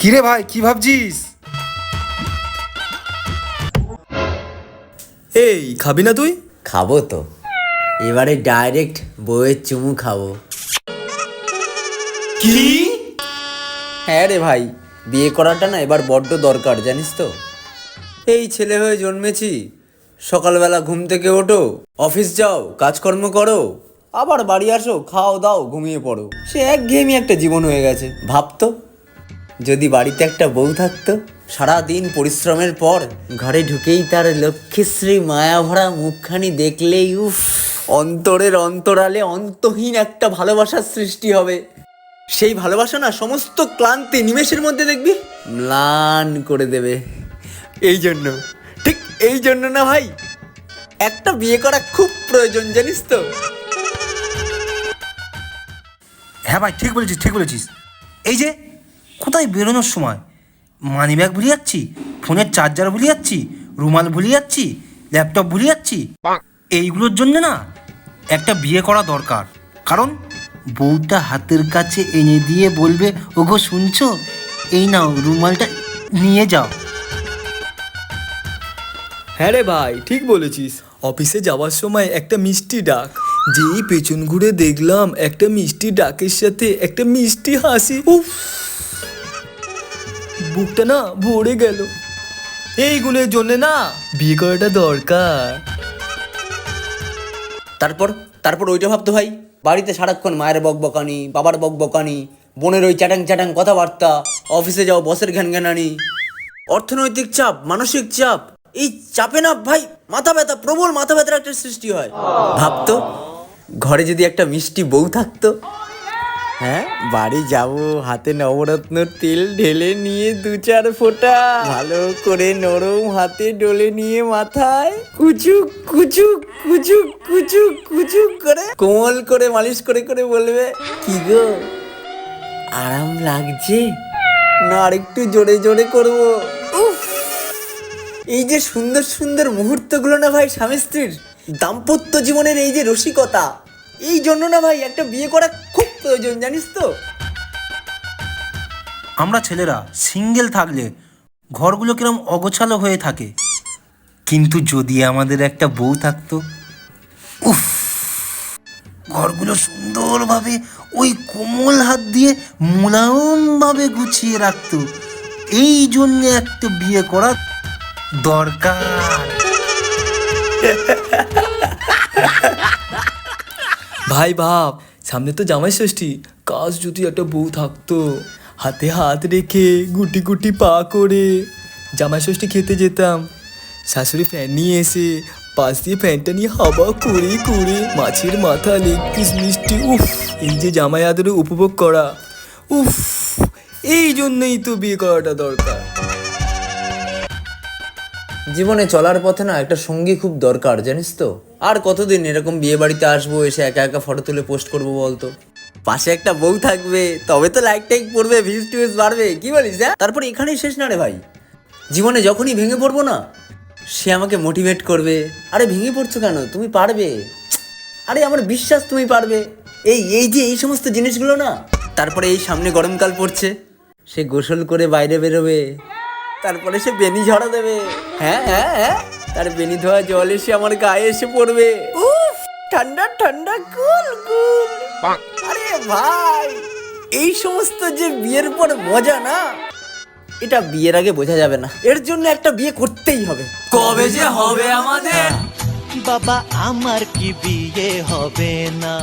কিরে ভাই কি ভাবছিস? এই খাবি না তুই? খাব তো। এবারে ডাইরেক্ট বউয়ের চুমু খাব। কি? হ্যাঁ রে ভাই বিয়ে করাটা না এবার বড্ড দরকার জানিস তো। এই ছেলে হয়ে জন্মেছি সকালবেলা ঘুম থেকে ওঠো অফিস যাও কাজকর্ম করো আবার বাড়ি আসো খাও দাও ঘুমিয়ে পড়ো। সে একঘেয়েমি একটা জীবন হয়ে গেছে ভাবতো? যদি বাড়িতে একটা বউ থাকতো সারা দিন পরিশ্রমের পর ঘরে ঢুকেই তার লক্ষ্মীশ্রী মায়াভরা মুখখানি দেখলেই উফ, অন্তরের অন্তরালে অন্তহীন একটা ভালোবাসার সৃষ্টি হবে। সেই ভালোবাসা না সমস্ত ক্লান্তি নিমেষের মধ্যে দেখবি ম্লান করে দেবে। এই জন্য, ঠিক এই জন্য না ভাই, একটা বিয়ে করা খুব প্রয়োজন, জানিস তো? হ্যাঁ ভাই, ঠিক বলেছিস ঠিক বলেছিস। এই যে কোথায় বেরোনোর সময়? মানি ব্যাগ ভুলে যাচ্ছি ফোনের চার্জার ভুলে যাচ্ছি রুমাল ভুলে যাচ্ছি ল্যাপটপ ভুলে যাচ্ছি। এইগুলোর জন্য না একটা বিয়ে করা দরকার। কারণ বউটা হাতের কাছে এনে দিয়ে বলবে ওগো শুনছো? এই নাও রুমালটা নিয়ে যাও। হ্যাঁ রে ভাই ঠিক বলেছিস। অফিসে যাওয়ার সময় একটা মিষ্টি ডাক। যেই পেছন ঘুরে দেখলাম একটা মিষ্টি ডাকের সাথে একটা মিষ্টি হাসি। উফ! বুকটা না ভরে গেল। এইগুলোর জন্য না বিয়ে করাটা দরকার। তারপর তারপর ওইটা ভাবতো ভাই, বাড়িতে সারাক্ষণ মায়ের বকবকানি, বাবার বকবকানি, বোনের ওই চ্যাটাং চ্যাটাং কথাবার্তা, অফিসে যাও, বসের ঘ্যান ঘ্যানানি অর্থনৈতিক চাপ, মানসিক চাপ, এই চাপে না ভাই মাথা ব্যথা, প্রবল মাথা ব্যথার একটা সৃষ্টি হয়। ভাবতো, ঘরে যদি একটা মিষ্টি বউ থাকতো হ্যাঁ বাড়ি যাব, হাতে নবরত্নর তেল ঢেলে নিয়ে দু চার ফোঁটা। ভালো করে নরম হাতে ডলে নিয়ে মাথায় কুচুক কুচুক কুচুক কুচুক কুচুক করে কোমল করে মালিশ করে করে বলবে, কি গো, আরাম লাগছে? না, আরেকটু জোরে জোরে করব। এই যে সুন্দর সুন্দর মুহূর্তগুলো না ভাই স্বামী স্ত্রীর? দাম্পত্য জীবনের এই যে রসিকতা, এই জন্য না ভাই একটা বিয়ে করা প্রয়োজন জানিস তো? আমরা ছেলেরা সিঙ্গেল থাকলে ঘরগুলো কিরম অগোছালো হয়ে থাকে। কিন্তু যদি আমাদের একটা বউ থাকতো উফ ঘরগুলো সুন্দরভাবে ওই কোমল হাত দিয়ে মোলায়মভাবে গুছিয়ে রাখতো। এই জন্য একটা বিয়ে করা দরকার। ভাই ভাব সামনে তো জামাই ষষ্ঠী। কাজ যদি একটা বউ থাকতো, হাতে হাত রেখে গুটি গুটি পা করে জামাই ষষ্ঠী খেতে যেতাম। শাশুড়ি ফ্যান নিয়ে এসে পাশ দিয়ে ফ্যানটা নিয়ে হাওয়া করে করে মাছের মাথা লেগ পিস মিষ্টি, উফ, এই যে জামাই আদরে উপভোগ করা, উফ, এই জন্যই তো বিয়ে করাটা দরকার। জীবনে চলার পথে না একটা সঙ্গী খুব দরকার, জানিস তো? আর কতদিন এরকম বিয়ে বাড়িতে আসব, এসে একা একা ফটো তুলে পোস্ট করব বলতো? পাশে একটা বউ থাকবে, তবে তো লাইক টাইক পড়বে ভিউজ টিউজ বাড়বে, কি বলিস হ্যাঁ? তারপর এখানেই শেষ না রে ভাই। জীবনে যখনই ভেঙে পড়ব না, সে আমাকে মোটিভেট করবে। আরে ভেঙে পড়ছো কেন? তুমি পারবে। আরে আমার বিশ্বাস তুমি পারবে। এই এই যে এই সমস্ত জিনিসগুলো না, তারপরে এই সামনে গরমকাল পড়ছে। সে গোসল করে বাইরে বেরোবে। তারপরে সে বেনি ঝরা দেবে। হ্যাঁ হ্যাঁ হ্যাঁ তার বেনি ধোয়া জল এসে আমার গায়ে এসে পড়বে। উফ, ঠান্ডা ঠান্ডা কুল কুল আরে ভাই, এই সমস্ত যে বিয়ের পর মজা না, এটা বিয়ের আগে বোঝা যাবে না। এর জন্য একটা বিয়ে করতেই হবে। কবে যে হবে আমাদের? বাবা, আমার কি বিয়ে হবে না?